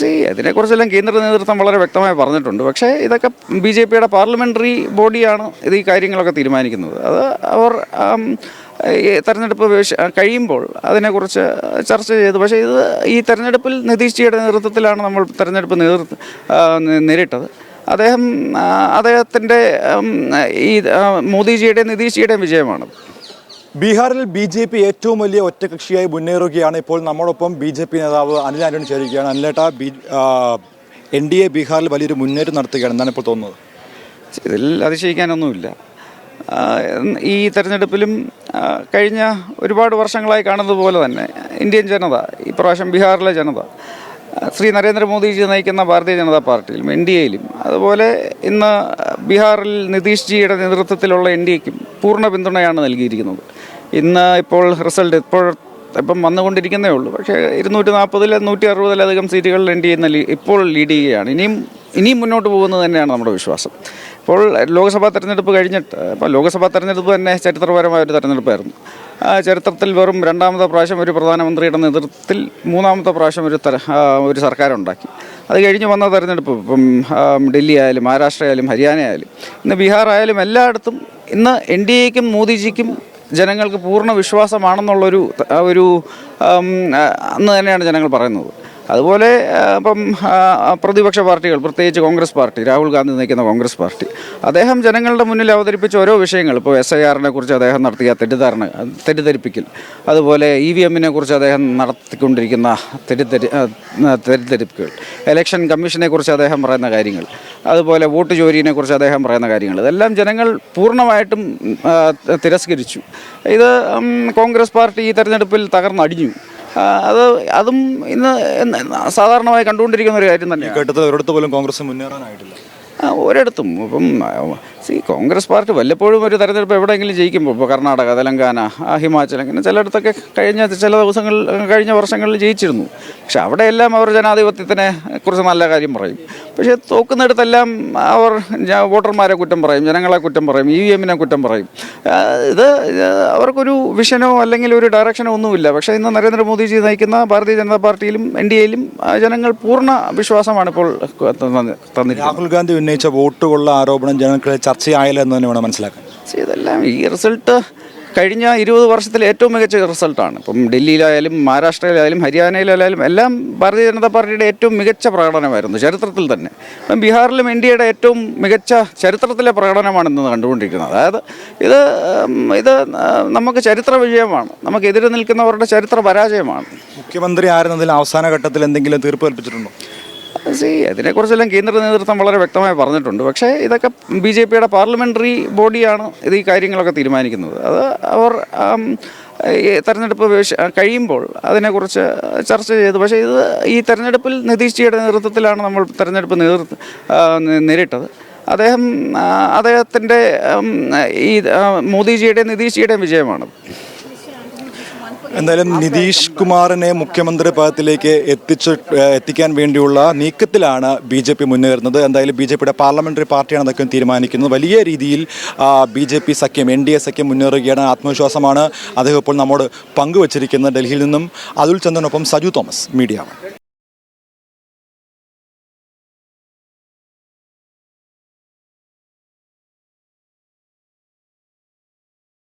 C ഇതിനെക്കുറിച്ചെല്ലാം കേന്ദ്ര നേതൃത്വം വളരെ വ്യക്തമായി പറഞ്ഞിട്ടുണ്ട്. പക്ഷേ ഇതൊക്കെ ബി ജെ പിയുടെ പാർലമെന്ററി ബോഡിയാണ് ഇത് ഈ കാര്യങ്ങളൊക്കെ തീരുമാനിക്കുന്നത്. അത് അവർ തെരഞ്ഞെടുപ്പ് കഴിയുമ്പോൾ അതിനെക്കുറിച്ച് ചർച്ച ചെയ്തു. പക്ഷേ ഇത് ഈ തെരഞ്ഞെടുപ്പിൽ നിതീഷ് ജിയുടെ നേതൃത്വത്തിലാണ് നമ്മൾ തെരഞ്ഞെടുപ്പ് നേതൃത്വം നേരിട്ടത്. അദ്ദേഹം അദ്ദേഹത്തിന്റെ ഈ മോദിജിയുടെയും നിതീഷ് ജിയുടെയും വിജയമാണ്. ബീഹാറിൽ ബി ജെ പി ഏറ്റവും വലിയ ഒറ്റകക്ഷിയായി മുന്നേറുകയാണ് ഇപ്പോൾ നമ്മോടൊപ്പം ബി ജെ പി നേതാവ് അനിൽ ആന്റണി ചേരുകയാണ്. അനിലേട്ട ബി എൻ ഡി എ ബീഹാറിൽ വലിയൊരു മുന്നേറ്റം നടത്തുകയാണ്. എന്നാണ് ഇപ്പോൾ തോന്നുന്നത്? ഇതിൽ അതിശയിക്കാനൊന്നുമില്ല. ഈ തെരഞ്ഞെടുപ്പിലും കഴിഞ്ഞ ഒരുപാട് വർഷങ്ങളായി കാണുന്നത് പോലെ തന്നെ ഇന്ത്യൻ ജനത ഇപ്രാവശ്യം ബീഹാറിലെ ജനത ശ്രീ നരേന്ദ്രമോദിജി നയിക്കുന്ന ഭാരതീയ ജനതാ പാർട്ടിയിലും എൻ ഡി എയിലും അതുപോലെ ഇന്ന് ബീഹാറിൽ നിതീഷ് ജിയുടെ നേതൃത്വത്തിലുള്ള എൻ ഡി എക്കും പൂർണ പിന്തുണയാണ് നൽകിയിരിക്കുന്നത്. ഇന്ന് ഇപ്പോൾ റിസൾട്ട് ഇപ്പോൾ ഇപ്പം വന്നുകൊണ്ടിരിക്കുന്നേ ഉള്ളൂ. പക്ഷേ ഇരുന്നൂറ്റി നാൽപ്പതിൽ നൂറ്റി അറുപതിലധികം സീറ്റുകളിൽ എൻ ഡി എ ഇപ്പോൾ ലീഡ് ചെയ്യുകയാണ്. ഇനിയും ഇനിയും മുന്നോട്ട് പോകുന്നത് തന്നെയാണ് നമ്മുടെ വിശ്വാസം. ഇപ്പോൾ ലോക്സഭാ തെരഞ്ഞെടുപ്പ് കഴിഞ്ഞിട്ട് ഇപ്പോൾ ലോക്സഭാ തെരഞ്ഞെടുപ്പ് തന്നെ ചരിത്രപരമായ ഒരു തെരഞ്ഞെടുപ്പായിരുന്നു. ചരിത്രത്തിൽ വെറും രണ്ടാമത്തെ പ്രാവശ്യം ഒരു പ്രധാനമന്ത്രിയുടെ നേതൃത്വത്തിൽ മൂന്നാമത്തെ പ്രാവശ്യം ഒരു ഒരു സർക്കാരുണ്ടാക്കി. അത് കഴിഞ്ഞ് വന്ന തെരഞ്ഞെടുപ്പ് ഇപ്പം ഡൽഹി ആയാലും മഹാരാഷ്ട്ര ആയാലും ഹരിയാന ആയാലും ഇന്ന് ബീഹാർ ആയാലും എല്ലായിടത്തും ഇന്ന് എൻ ഡി എക്കും മോദിജിക്കും ജനങ്ങൾക്ക് പൂർണ വിശ്വാസമാണെന്നുള്ളൊരു ഒരു അന്ന് തന്നെയാണ് ജനങ്ങൾ പറയുന്നത്. അതുപോലെ ഇപ്പം പ്രതിപക്ഷ പാർട്ടികൾ പ്രത്യേകിച്ച് കോൺഗ്രസ് പാർട്ടി രാഹുൽ ഗാന്ധി നയിക്കുന്ന കോൺഗ്രസ് പാർട്ടി അദ്ദേഹം ജനങ്ങളുടെ മുന്നിൽ അവതരിപ്പിച്ച ഓരോ വിഷയങ്ങൾ ഇപ്പോൾ എസ് ഐ ആറിനെ കുറിച്ച് അദ്ദേഹം നടത്തിയ തെറ്റിദ്ധാരണ തെറ്റിദ്ധരിപ്പിക്കൽ അതുപോലെ ഇ വി എമ്മിനെ കുറിച്ച് അദ്ദേഹം നടത്തിക്കൊണ്ടിരിക്കുന്ന തെറ്റിദ്ധരി തെറ്റിദ്ധരിപ്പിക്കൽ ഇലക്ഷൻ കമ്മീഷനെ കുറിച്ച് അദ്ദേഹം പറയുന്ന കാര്യങ്ങൾ അതുപോലെ വോട്ട് ചോരിനെ കുറിച്ച് അദ്ദേഹം പറയുന്ന കാര്യങ്ങൾ ഇതെല്ലാം ജനങ്ങൾ പൂർണമായിട്ടും തിരസ്കരിച്ചു. ഇത് കോൺഗ്രസ് പാർട്ടി ഈ തെരഞ്ഞെടുപ്പിൽ തകർന്നടിഞ്ഞു. അത് അതും ഇന്ന് സാധാരണമായി കണ്ടുകൊണ്ടിരിക്കുന്ന ഒരു കാര്യം തന്നെയാണ്. കേട്ടത് ഒരിടത്ത് പോലും കോൺഗ്രസ് മുന്നേറാനായിട്ടില്ല. ഒരിടത്തും ഇപ്പം സി കോൺഗ്രസ് പാർട്ടി വല്ലപ്പോഴും ഒരു തെരഞ്ഞെടുപ്പ് എവിടെയെങ്കിലും ജയിക്കുമ്പോൾ ഇപ്പോൾ കർണാടക തെലങ്കാന ഹിമാചൽ അങ്ങനെ ചിലയിടത്തൊക്കെ കഴിഞ്ഞ ചില ദിവസങ്ങളിൽ കഴിഞ്ഞ വർഷങ്ങളിൽ ജയിച്ചിരുന്നു. പക്ഷെ അവിടെയെല്ലാം അവർ ജനാധിപത്യത്തിനെ കുറിച്ച് നല്ല കാര്യം പറയും. പക്ഷേ തോക്കുന്നിടത്തെല്ലാം അവർ വോട്ടർമാരെ കുറ്റം പറയും ജനങ്ങളെ കുറ്റം പറയും ഇ വി എമ്മിനെ കുറ്റം പറയും. ഇത് അവർക്കൊരു വിഷനോ അല്ലെങ്കിൽ ഒരു ഡയറക്ഷനോ ഒന്നുമില്ല. പക്ഷേ ഇന്ന് നരേന്ദ്രമോദിജി നയിക്കുന്ന ഭാരതീയ ജനതാ പാർട്ടിയിലും എൻ ഡി എയിലും ജനങ്ങൾ പൂർണ വിശ്വാസമാണ് ഇപ്പോൾ രാഹുൽ ഗാന്ധി ഉന്നയിച്ച വോട്ടുകൊള്ള ആരോപണം ജനങ്ങൾക്കിടയിൽ ചർച്ചയായില്ല എന്ന് തന്നെ വേണം മനസ്സിലാക്കാൻ. ഇതെല്ലാം ഈ റിസൾട്ട് കഴിഞ്ഞ ഇരുപത് വർഷത്തിൽ ഏറ്റവും മികച്ച റിസൾട്ടാണ്. ഇപ്പം ഡൽഹിയിലായാലും മഹാരാഷ്ട്രയിലായാലും ഹരിയാനയിലായാലും എല്ലാം ഭാരതീയ ജനതാ പാർട്ടിയുടെ ഏറ്റവും മികച്ച പ്രകടനമായിരുന്നു ചരിത്രത്തിൽ തന്നെ. ഇപ്പം ബീഹാറിലും ഇന്ത്യയുടെ ഏറ്റവും മികച്ച ചരിത്രത്തിലെ പ്രകടനമാണ് ഇന്ന് കണ്ടുകൊണ്ടിരിക്കുന്നത്. അതായത് ഇത് ഇത് നമുക്ക് ചരിത്ര വിജയമാണ്. നമുക്ക് എതിരെ നിൽക്കുന്നവരുടെ ചരിത്ര പരാജയമാണ്. മുഖ്യമന്ത്രി ആയിരുന്നതിൽ അവസാന ഘട്ടത്തിൽ എന്തെങ്കിലും തീർപ്പ് കൽപ്പിച്ചിട്ടുണ്ടോ? സി ഇതിനെക്കുറിച്ചെല്ലാം കേന്ദ്ര നേതൃത്വം വളരെ വ്യക്തമായി പറഞ്ഞിട്ടുണ്ട്. പക്ഷേ ഇതൊക്കെ ബി ജെ പിയുടെ പാർലമെന്ററി ബോഡിയാണ് ഇത് ഈ കാര്യങ്ങളൊക്കെ തീരുമാനിക്കുന്നത്. അത് അവർ തെരഞ്ഞെടുപ്പ് കഴിയുമ്പോൾ അതിനെക്കുറിച്ച് ചർച്ച ചെയ്തു. പക്ഷേ ഇത് ഈ തെരഞ്ഞെടുപ്പിൽ നിതീഷ് ജിയുടെ നേതൃത്വത്തിലാണ് നമ്മൾ തെരഞ്ഞെടുപ്പ് നേതൃത്വം നേരിട്ടത്. അദ്ദേഹം അദ്ദേഹത്തിന്റെ ഈ മോദിജിയുടെയും നിതീഷ് ജിയുടെയും വിജയമാണ്. എന്തായാലും നിതീഷ് കുമാറിനെ മുഖ്യമന്ത്രി പദത്തിലേക്ക് എത്തിച്ച് എത്തിക്കാൻ വേണ്ടിയുള്ള നീക്കത്തിലാണ് ബി ജെ പി മുന്നേറുന്നത്. എന്തായാലും ബി ജെ പിയുടെ പാർലമെന്ററി പാർട്ടിയാണ് അതൊക്കെ തീരുമാനിക്കുന്നത്. വലിയ രീതിയിൽ ബി ജെ പി സഖ്യം എൻ ഡി എ സഖ്യം മുന്നേറുകയാണ്. ആത്മവിശ്വാസമാണ് അദ്ദേഹം ഇപ്പോൾ നമ്മോട് പങ്കുവച്ചിരിക്കുന്നത്. ഡൽഹിയിൽ നിന്നും അതുൽ ചന്ദ്രനൊപ്പം സജു തോമസ് മീഡിയ